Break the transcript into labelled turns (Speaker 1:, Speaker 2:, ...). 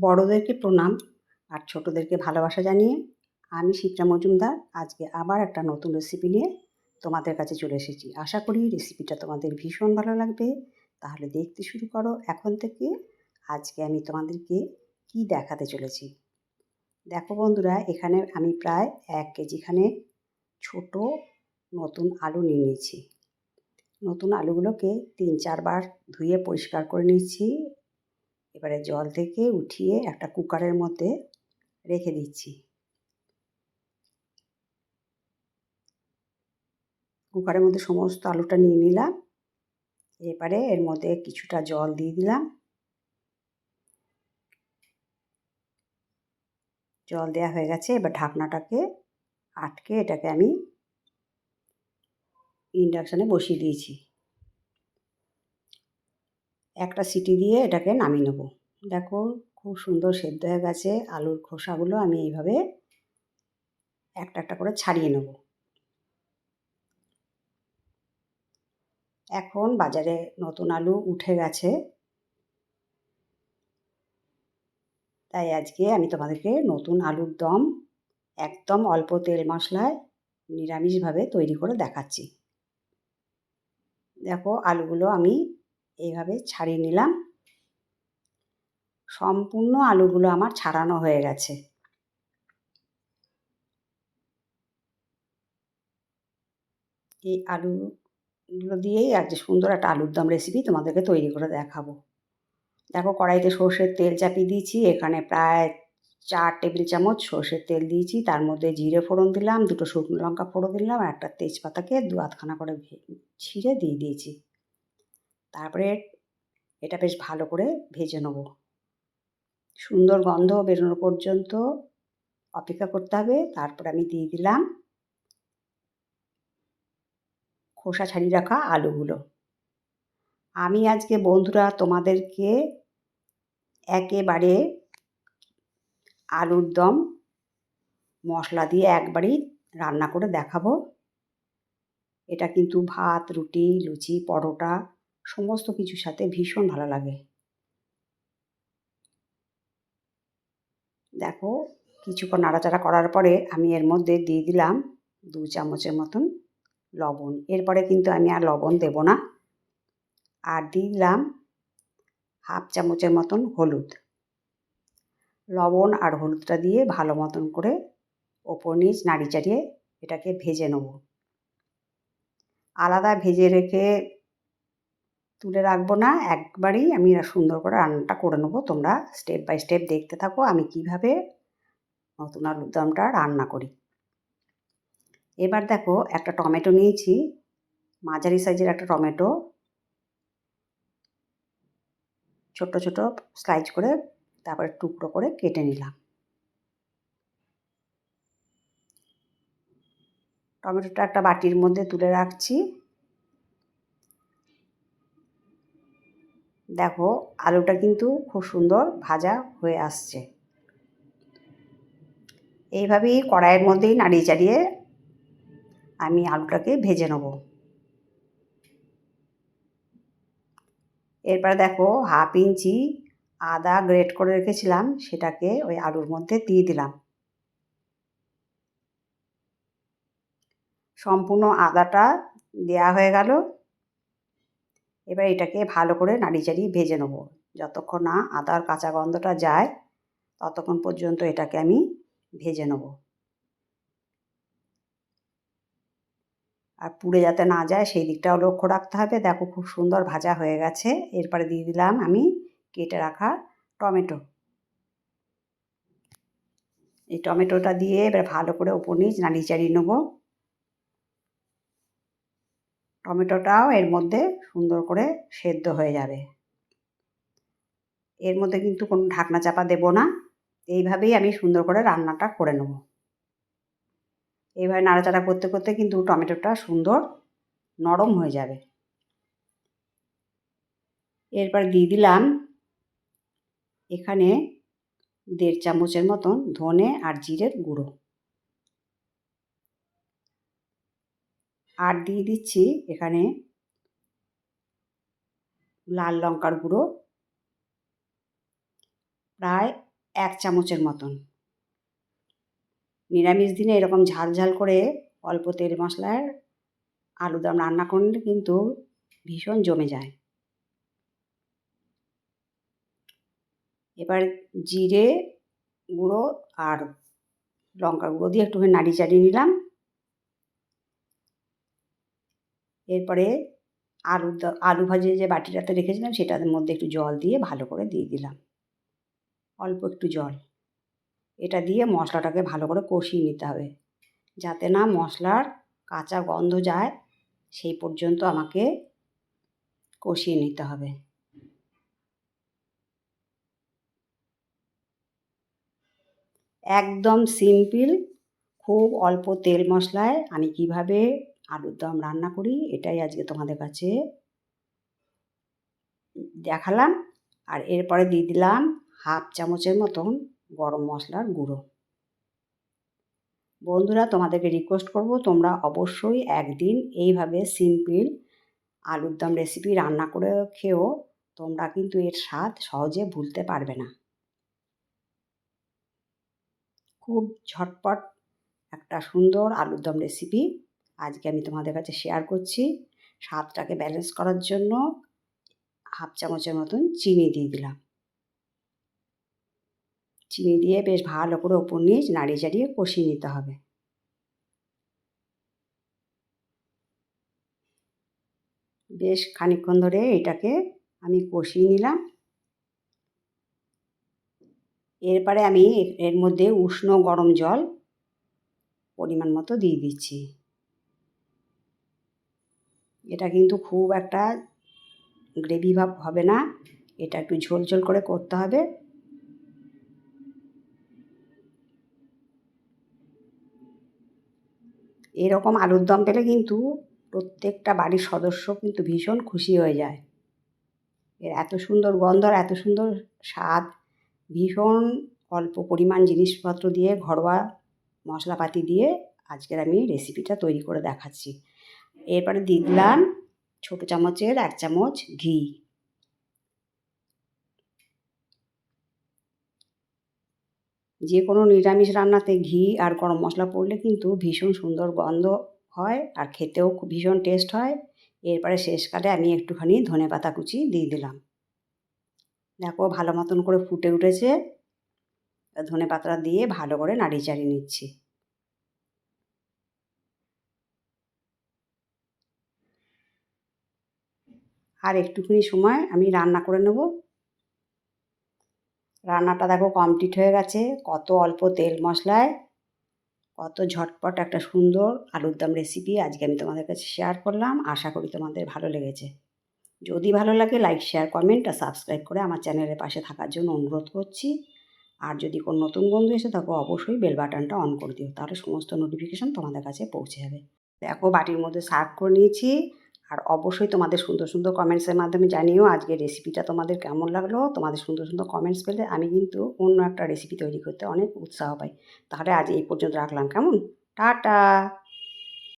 Speaker 1: বড়োদেরকে প্রণাম আর ছোটোদেরকে ভালোবাসা জানিয়ে আমি শিপ্রা মজুমদার আজকে আবার একটা নতুন রেসিপি নিয়ে তোমাদের কাছে চলে এসেছি। আশা করি রেসিপিটা তোমাদের ভীষণ ভালো লাগবে। তাহলে দেখতে শুরু করো এখন থেকে। আজকে আমি তোমাদেরকে কি দেখাতে চলেছি? দেখো বন্ধুরা, এখানে আমি প্রায় এক কেজিখানে ছোট নতুন আলু নিয়ে নিয়েছি। নতুন আলুগুলোকে তিন চারবার ধুয়ে পরিষ্কার করে নিচ্ছি এবারে জল থেকে উঠিয়ে একটা কুকারের মধ্যে রেখে দিচ্ছি। কুকারের মধ্যে সমস্ত আলুটা নিয়ে নিলাম। এবারে এর মধ্যে কিছুটা জল দিয়ে দিলাম। জল দেওয়া হয়ে গেছে। এবার ঢাকনাটাকে আটকে এটাকে আমি ইন্ডাকশানে বসিয়ে দিয়েছি। একটা সিটি দিয়ে এটাকে নামিয়ে নেব। দেখো খুব সুন্দর সেদ্ধ হয়ে গেছে। আলুর খোসাগুলো আমি এইভাবে একটা একটা করে ছাড়িয়ে নেব। এখন বাজারে নতুন আলু উঠে গেছে। তাই আজকে আমি তোমাদেরকে নতুন আলুর দম একদম অল্প তেল মশলায় নিরামিষভাবে তৈরি করে দেখাচ্ছি। দেখো আলুগুলো আমি এইভাবে ছাড়িয়ে নিলাম। সম্পূর্ণ আলুগুলো আমার ছাড়ানো হয়ে গেছে। এই আলুগুলো দিয়েই আজকে সুন্দর একটা আলুর দম রেসিপি তোমাদেরকে তৈরি করে দেখাবো। দেখো কড়াইতে সর্ষের তেল চাপিয়ে দিয়েছি, এখানে প্রায় চার টেবিল চামচ সর্ষের তেল দিয়েছি, তার মধ্যে জিরে ফোড়ন দিলাম, দুটো শুকনো লঙ্কা ফোড়ন দিলাম, আর একটা তেজপাতাকে দু আধখানা করে ছিঁড়ে দিয়ে দিয়েছি। তারপরে এটা বেশ ভালো করে ভেজে নেব। সুন্দর গন্ধ বেরোনো পর্যন্ত অপেক্ষা করতে হবে। তারপর আমি দিয়ে দিলাম খোসা ছাড়িয়ে রাখা আলুগুলো। আমি আজকে বন্ধুরা তোমাদেরকে একেবারে আলুর দম মশলা দিয়ে একবারই রান্না করে দেখাবো। এটা কিন্তু ভাত, রুটি, লুচি, পরোটা সমস্ত কিছুর সাথে ভীষণ ভালো লাগে। দেখো, কিছুক্ষণ নাড়াচাড়া করার পরে আমি এর মধ্যে দিয়ে দিলাম দু চামচের মতন লবণ। এরপরে কিন্তু আমি আর লবণ দেব না। আর দিয়ে দিলাম হাফ চামচের মতন হলুদ। লবণ আর হলুদটা দিয়ে ভালো মতন করে ওপর নিচ নাড়ি চাড়িয়ে এটাকে ভেজে নেব। আলাদা ভেজে রেখে তুলে রাখব না, একবারই আমি সুন্দর করে রান্নাটা করে নেব। তোমরা স্টেপ বাই স্টেপ দেখতে থাকো আমি কীভাবে নতুন আলুর দমটা রান্না করি। এবার দেখো একটা টমেটো নিয়েছি, মাঝারি সাইজের একটা টমেটো। ছোট ছোট স্লাইজ করে তারপরে টুকরো করে কেটে নিলাম। টমেটোটা একটা বাটির মধ্যে তুলে রাখছি। দেখো, আলুটা কিন্তু খুব সুন্দর ভাজা হয়ে আসছে। এইভাবেই কড়াইয়ের মধ্যেই নাড়িয়ে চাড়িয়ে আমি আলুটাকে ভেজে নেব। এরপরে দেখো, হাফ ইঞ্চি আদা গ্রেট করে রেখেছিলাম, সেটাকে ওই আলুর মধ্যে দিয়ে দিলাম। সম্পূর্ণ আদাটা দেয়া হয়ে গেল। এবার এটাকে ভালো করে নাড়ি চাড়িয়ে ভেজে নেব। যতক্ষণ না আদার কাঁচা গন্ধটা যায়, ততক্ষণ পর্যন্ত এটাকে আমি ভেজে নেব। আর পুড়ে যাতে না যায়, সেই দিকটাও লক্ষ্য রাখতে হবে। দেখো খুব সুন্দর ভাজা হয়ে গেছে। এরপরে দিয়ে দিলাম আমি কেটে রাখা টমেটো। এই টমেটোটা দিয়ে এবার ভালো করে ওপর নিচ নাড়িয়ে চাড়িয়ে নেব। টমেটোটাও এর মধ্যে সুন্দর করে সেদ্ধ হয়ে যাবে। এর মধ্যে কিন্তু কোনো ঢাকনা চাপা দেব না। এইভাবেই আমি সুন্দর করে রান্নাটা করে নেব। এইভাবে নাড়াচাড়া করতে করতে কিন্তু টমেটোটা সুন্দর নরম হয়ে যাবে। এরপর দিয়ে দিলাম এখানে দেড় চামচের মতন ধনে আর জিরের গুঁড়ো। আর দিয়ে দিচ্ছি এখানে লাল লঙ্কার গুঁড়ো প্রায় এক চামচের মতন। নিরামিষ দিনে এরকম ঝাল ঝাল করে অল্প তেল মশলার আলুদম রান্না করলে কিন্তু ভীষণ জমে যায়। এবার জিরে গুঁড়ো আর লঙ্কা গুঁড়ো দিয়ে একটুখানি নাড়ি চাড়িয়ে নিলাম। এরপরে আলু আলু ভাজিয়ে যে বাটিটাতে রেখেছিলাম সেটার মধ্যে একটু জল দিয়ে ভালো করে দিয়ে দিলাম। অল্প একটু জল। এটা দিয়ে মশলাটাকে ভালো করে কষিয়ে নিতে হবে। যাতে না মশলার কাঁচা গন্ধ যায়, সেই পর্যন্ত আমাকে কষিয়ে নিতে হবে। একদম সিম্পল, খুব অল্প তেল মশলায় আমি কীভাবে আলুর দম রান্না করি, এটাই আজকে তোমাদের কাছে দেখালাম। আর এরপরে দিয়ে দিলাম হাফ চামচের মতন গরম মশলার গুঁড়ো। বন্ধুরা, তোমাদেরকে রিকোয়েস্ট করব, তোমরা অবশ্যই একদিন এইভাবে সিম্পল আলুর দম রেসিপি রান্না করে খেও তোমরা কিন্তু এর স্বাদ সহজে ভুলতে পারবে না। খুব ঝটপট একটা সুন্দর আলুর দম রেসিপি আজকে আমি তোমাদের কাছে শেয়ার করছি। স্বাদটাকে ব্যালেন্স করার জন্য হাফ চামচের মতন চিনি দিয়ে দিলাম। চিনি দিয়ে বেশ ভালো করে ওপর নিচ নাড়িয়ে চাড়িয়ে কষিয়ে নিতে হবে। বেশ খানিকক্ষণ ধরে এটাকে আমি কষিয়ে নিলাম। এরপরে আমি এর মধ্যে উষ্ণ গরম জল পরিমাণ মতো দিয়ে দিচ্ছি। এটা কিন্তু খুব একটা গ্রেভি ভাব হবে না। এটা একটু ঝোল ঝোল করে করতে হবে। এরকম আলুর দম পেলে কিন্তু প্রত্যেকটা বাড়ির সদস্য কিন্তু ভীষণ খুশি হয়ে যায়। এর এত সুন্দর গন্ধ আর এত সুন্দর স্বাদ, ভীষণ অল্প পরিমাণ জিনিসপত্র দিয়ে, ঘরোয়া মশলাপাতি দিয়ে আজকের আমি রেসিপিটা তৈরি করে দেখাচ্ছি। এরপরে দিয়ে দিলাম ছোটো চামচের এক চামচ ঘি। যে কোনো নিরামিষ রান্নাতে ঘি আর গরম মশলা পড়লে কিন্তু ভীষণ সুন্দর গন্ধ হয় আর খেতেও খুব ভীষণ টেস্ট হয়। এরপরে শেষকালে আমি একটুখানি ধনে পাতা কুচি দিয়ে দিলাম। দেখো ভালো মতন করে ফুটে উঠেছে। ধনে পাতা দিয়ে ভালো করে নাড়িয়ে চাড়িয়ে নিচ্ছি। আর একটুখানি সময় আমি রান্না করে নেব। রান্নাটা দেখো কমপ্লিট হয়ে গেছে। কত অল্প তেল মশলায়, কত ঝটপট একটা সুন্দর আলুর দম রেসিপি আজকে আমি তোমাদের কাছে শেয়ার করলাম। আশা করি তোমাদের ভালো লেগেছে। যদি ভালো লাগে লাইক শেয়ার কমেন্ট আর সাবস্ক্রাইব করে আমার চ্যানেলের পাশে থাকার জন্য অনুরোধ করছি। আর যদি কোনো নতুন বন্ধু এসে থাকো, অবশ্যই বেল বাটনটা অন করে দিও, তাহলে সমস্ত নোটিফিকেশান তোমাদের কাছে পৌঁছে যাবে। দেখো বাটির মধ্যে সার্ভ করে নিয়েছি। আর অবশ্যই তোমাদের সুন্দর সুন্দর কমেন্টসের মাধ্যমে জানিও আজকে রেসিপিটা তোমাদের কেমন লাগল। তোমাদের সুন্দর সুন্দর কমেন্টস পেলে আমি কিন্তু অন্য একটা রেসিপি তৈরি করতে অনেক উৎসাহ পাই। তাহলে আজ এই পর্যন্ত রাখলাম। কেমন? টাটা!